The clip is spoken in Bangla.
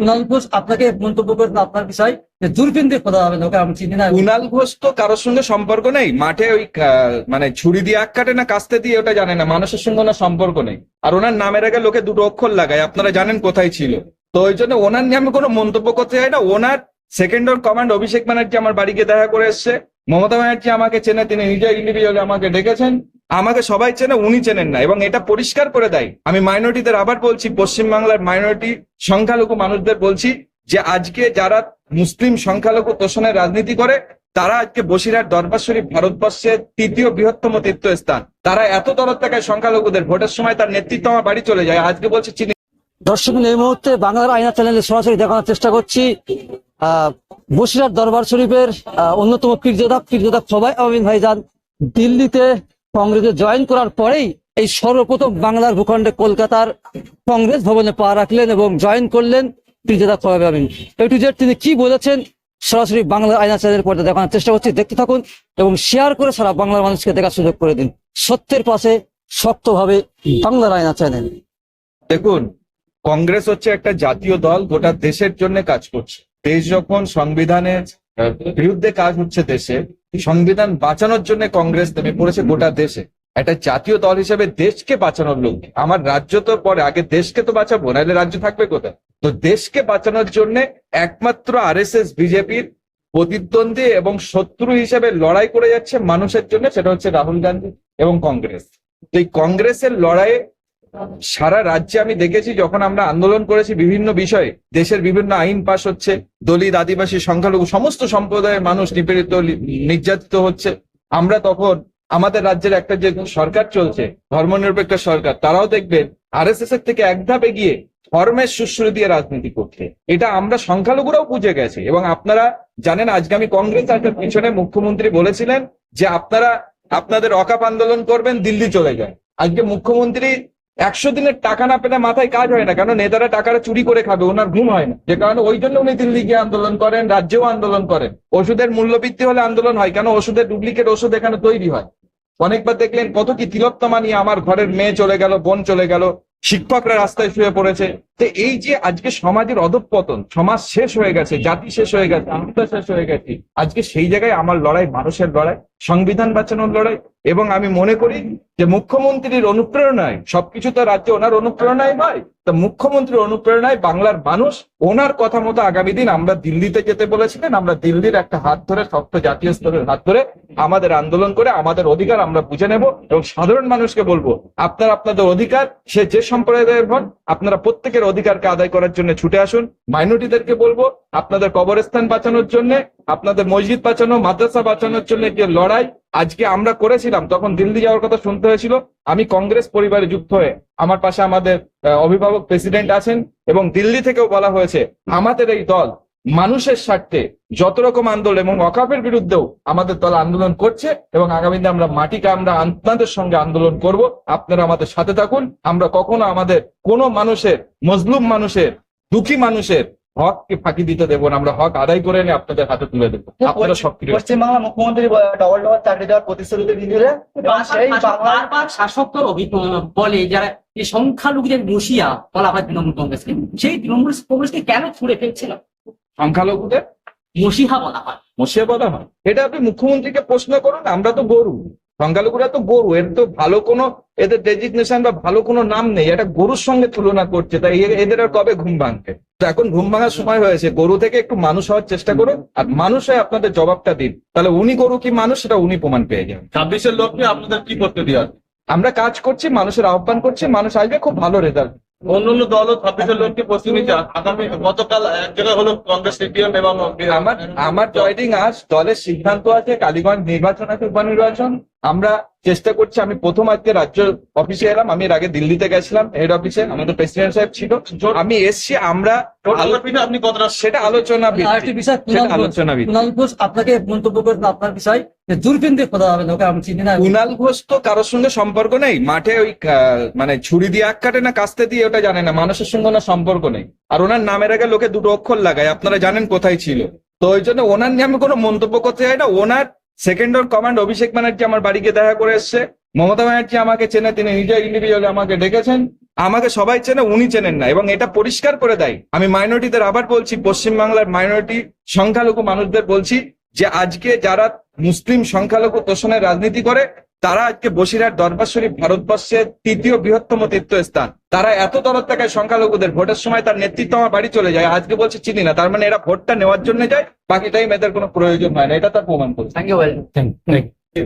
কুণাল ঘোষ আপনাকে মন্তব্য করেন আপনার বিষয় যে দূরবীন দিয়ে খোদা হবে না ওকে আমি চিনি না। কুনাল ঘোষ তো কারোর সঙ্গে সম্পর্ক নেই মাঠে ওই মানে ছুরি দিয়ে আখ কাটে না কাস্তে দিয়ে ওটা জানে না মানুষের সঙ্গে ওনার সম্পর্ক নেই। আর ওনার নামের আগে লোকে দুটো অক্ষর লাগায় আপনারা জানেন কোথায় ছিল। তো ওই জন্য ওনার নিয়ে আমি কোনো মন্তব্য করতে চাই না ওনার second or command Abhishek Banerjee আমার বাড়িকে দেখা করে এসছে মমতা ব্যানার্জি আমাকে চেনে তিনি নিজে ইন্ডিভিজুয়ালি আমাকে ডেকেছেন। আমাকে সবাই চেনে উনি চেনেন না। এবং এটা পরিষ্কার করে দেয়। আমি মাইনরিটিদের আবার বলছি পশ্চিমবাংলার মাইনরিটি সংখ্যালঘু মানুষদের বলছি যে আজকে যারা মুসলিম সংখ্যালঘু তোষণের রাজনীতি করে তারা আজকে বসিরহাট দরবার শরীফ ভারতবর্ষের তৃতীয় বৃহত্তম তীর্থস্থান। তারা এত দরদ দেখায় সংখ্যালঘুদের। ভোটের সময় তার নেতৃত্ব আমার বাড়ি চলে যায়। আজকে বলছে চিনি দর্শক এই মুহূর্তে বাংলার আয়না চ্যানেলে সরাসরি দেখানোর চেষ্টা করছি। আহ, বসিরহাট দরবার শরীফের অন্যতম পীরজোদা পীরজোদা সবাই আমিন ভাইজান দিল্লিতে কংগ্রেসে জয়েন করার পরেই এই সর্বপ্রথম বাংলার ভূখণ্ডে কলকাতার কংগ্রেস ভবনে পা রাখলেন এবং জয়েন করলেন পীরজোদা খোয়াব আমিন। এ টু জেড তিনি কি বলেছেন সরাসরি বাংলার আয়না চ্যানেলের পর্দা দেখানোর চেষ্টা করছি দেখতে থাকুন এবং শেয়ার করে সারা বাংলার মানুষকে দেখার সুযোগ করে দিন। সত্যের পাশে শক্তভাবে বাংলার আয়না চ্যানেল দেখুন কংগ্রেস হচ্ছে একটা জাতীয় দল গোটা দেশের জন্য কাজ করছে। দেশ যখন সংবিধানের আহ, বিরুদ্ধে কাজ হচ্ছে দেশে। সংবিধান বাঁচানোর জন্য কংগ্রেস নেমে পড়েছে গোটা দেশে। একটা জাতীয় দল হিসেবে দেশকে বাঁচানোর লোক আমার রাজ্য তো পরে, আগে দেশকে তো বাঁচাবো, নাহলে রাজ্য থাকবে কোথায়? তো দেশকে বাঁচানোর জন্য একমাত্র আর এস এস বিজেপির প্রতিদ্বন্দ্বী এবং শত্রু হিসেবে লড়াই করে যাচ্ছে মানুষের জন্য, সেটা হচ্ছে রাহুল গান্ধী এবং কংগ্রেস। তো এই কংগ্রেসের লড়াইয়ে সারা রাজ্যে আমি দেখেছি যখন আমরা আন্দোলন করেছি বিভিন্ন বিষয়ে, দেশের বিভিন্ন আইন পাশ হচ্ছে, দলিত, আদিবাসী, সংখ্যালঘু, সমস্ত সম্প্রদায়ের মানুষ নিপীড়িত নির্যাতিত হচ্ছে। আমরা তখন আমাদের রাজ্যের একটা যে সরকার চলছে, ধর্মনিরপেক্ষ সরকার, তারাও দেখবেন আরএসএস এর থেকে এক ধাপ এগিয়ে ধর্মের সুশ্রী দিয়ে রাজনীতি করছে। এটা আমরা সংখ্যালঘুরাও বুঝে গেছি এবং আপনারা জানেন, আজকে আমি কংগ্রেস আসার পিছনে মুখ্যমন্ত্রী বলেছিলেন যে আপনারা, আপনাদের অকাপ আন্দোলন করবেন, দিল্লি চলে যায় আজকে মুখ্যমন্ত্রী একশো দিনের টাকা না পেলে মাথায় কাজ হয় না, কেন? নেতারা টাকাটা চুরি করে খাবে, ওনার ঘুম হয় না। যে কারণে ওই জন্য উনি দিল্লি গিয়ে আন্দোলন করেন, রাজ্যেও আন্দোলন করেন। ওষুধের মূল্যবৃদ্ধি হলে আন্দোলন হয়, কেন? ওষুধের ডুপ্লিকেট ওষুধ এখানে তৈরি হয়। অনেকবার দেখলেন কত কি তিলোত্তমা নিয়ে আমার ঘরের মেয়ে চলে গেল, বোন চলে গেল, শিক্ষকরা রাস্তায় শুয়ে পড়েছে। তো এই যে আজকে সমাজের অধঃপতন সমাজ শেষ হয়ে গেছে, জাতি শেষ হয়ে গেছে, আমরা শেষ হয়ে গেছি। আজকে সেই জায়গায় আমার লড়াই, মানুষের লড়াই, সংবিধান বাঁচানোর লড়াই এবং আমি মনে করি যে মুখ্যমন্ত্রীর অনুপ্রেরণায়, সবকিছু তো রাজ্যে ওনার অনুপ্রেরণায় নয় তো মুখ্যমন্ত্রীর অনুপ্রেরণায় বাংলার মানুষ ওনার কথা মতো আগামী দিন আমরা দিল্লিতে যেতে বলেছিলেন, আমরা দিল্লির একটা হাত ধরে, শক্ত জাতীয় স্তরের হাত ধরে আমাদের আন্দোলন করে আমাদের অধিকার আমরা বুঝে নেব এবং সাধারণ মানুষকে বলব, আপনার আপনাদের অধিকার, সে যে সম্প্রদায়ের হন আপনারা প্রত্যেকের অধিকারকে আদায় করার জন্য ছুটে আসুন। মাইনরিটিদেরকে বলব, আপনাদের কবরস্থান বাঁচানোর জন্য, আপনাদের মসজিদ বাঁচানো, মাদ্রাসা বাঁচানোর জন্য যে লড়াই আজকে আমরা করেছিলাম, তখন দিল্লি যাওয়ার কথা শুনতে হয়েছিল। আমি কংগ্রেস পরিবারে যুক্ত হয়ে আমার পাশে আমাদের অভিভাবক প্রেসিডেন্ট আছেন এবং দিল্লি থেকেও বলা হয়েছে, আমাদের এই দল মানুষের স্বার্থে যত রকম আন্দোলন এবং অকাপের বিরুদ্ধেও আমাদের দল আন্দোলন করছে এবং আগামী দিনে আমরা মাটিকে আমরা আপনাদের সঙ্গে আন্দোলন করব। আপনারা আমাদের সাথে থাকুন। আমরা কখনো আমাদের কোনো মানুষের, মজলুম মানুষের, দুঃখী মানুষের হককে ফাঁকি দিতে দেবো না আমরা হক আদায় করে এনে আপনাদের হাতে তুলে দেবো। আপনারা সক্রিয় পশ্চিমবাংলার মুখ্যমন্ত্রী ডবল ডবল চাকরি দেওয়ার প্রতিশ্রুতি দিলে বারবার অভিযোগ বলে যারা এই সংখ্যালঘুদের বসিয়া বলা হয় তৃণমূল কংগ্রেসকে সেই তৃণমূল কংগ্রেসকে কেন ছুড়ে ফেলছিল সংখ্যালঘুদের? মসিহা বলা হয়। মশিয়া বলা হয়? এটা আপনি মুখ্যমন্ত্রীকে প্রশ্ন করুন আমরা তো গরু। সংখ্যালঘুরা তো গরু এর তো ভালো কোনো এদের ডেজিগনেশন বা ভালো কোনো নাম নেই। এটা গরুর সঙ্গে তুলনা করছে তাই এদের আর কবে ঘুম ভাঙবে? তো এখন ঘুম ভাঙার সময় হয়েছে। গরু থেকে একটু মানুষ হওয়ার চেষ্টা করুন আর মানুষ হয়ে আপনাদের জবাবটা দিন। তাহলে উনি গরু কি মানুষ সেটা উনি প্রমাণ পেয়ে যাবেন। ছাব্বিশের লক্ষ্যে আপনাদের কি করতে দেওয়া আমরা কাজ করছি মানুষের আহ্বান করছি মানুষ আসবে খুব ভালো রেজাল্ট অন্য অন্য দলও ছাব্বিশের চান আগামী গতকাল এক জায়গায় হলো কংগ্রেস সিপিএম এবং আমার আমার জয়ডিং আজ দলের সিদ্ধান্ত আছে কালীগঞ্জ নির্বাচন আছে উপনির্বাচন। আমরা চেষ্টা করছি আমি প্রথম আজকে রাজ্য অফিসে এলাম আমি এর আগে দিল্লিতে গেছিলাম হেড অফিসে আমাদের প্রেসিডেন্ট সাহেব ছিল। আমি এসছি আমরা আপনি কতটা সেটা আলোচনা আলোচনা কুণাল ঘোষ আপনাকে মন্তব্য করেন আপনার বিষয় হবে ওকে আমি চিনি না। ঘোষ তো কারোর সঙ্গে সম্পর্ক নেই মাঠে ওই আহ, মানে ছুরি দিয়ে আখ কাটে না কাস্তে দিয়ে ওটা জানে না মানুষের সঙ্গে ওনার সম্পর্ক নেই। আর ওনার নামের আগে লোকে দুটো অক্ষর লাগায় আপনারা জানেন কোথায় ছিল। তো ওই জন্য ওনার নিয়ে আমি কোনো মন্তব্য করতে চাই না ওনার second or command Abhishek Banerjee আমার বাড়িকে দেখা করে এসছে। মমতা ব্যানার্জি আমাকে চেনে, তিনি নিজে ইন্ডিভিজুয়ালি আমাকে ডেকেছেন। আমাকে সবাই চেনে, উনি চেনেন না। এবং এটা পরিষ্কার করে দেয়। আমি মাইনরিটিদের আবার বলছি, পশ্চিমবাংলার মাইনরিটি সংখ্যালঘু মানুষদের বলছি যে, আজকে যারা মুসলিম সংখ্যালঘু তোষণের রাজনীতি করে তারা আজকে বসিরহাট দরবার শরীফ ভারতবর্ষের তৃতীয় বৃহত্তম তীর্থস্থান। তারা এত দরদ থাকায় সংখ্যালঘুদের। ভোটের সময় তার নেতৃত্ব আমার বাড়ি চলে যায়। আজকে বলছে চিনি না। তার মানে এরা ভোটটা নেওয়ার জন্য যায় বাকি টাইম এদের কোনো প্রয়োজন হয় না। এটা তার প্রমাণ করছে। Thank you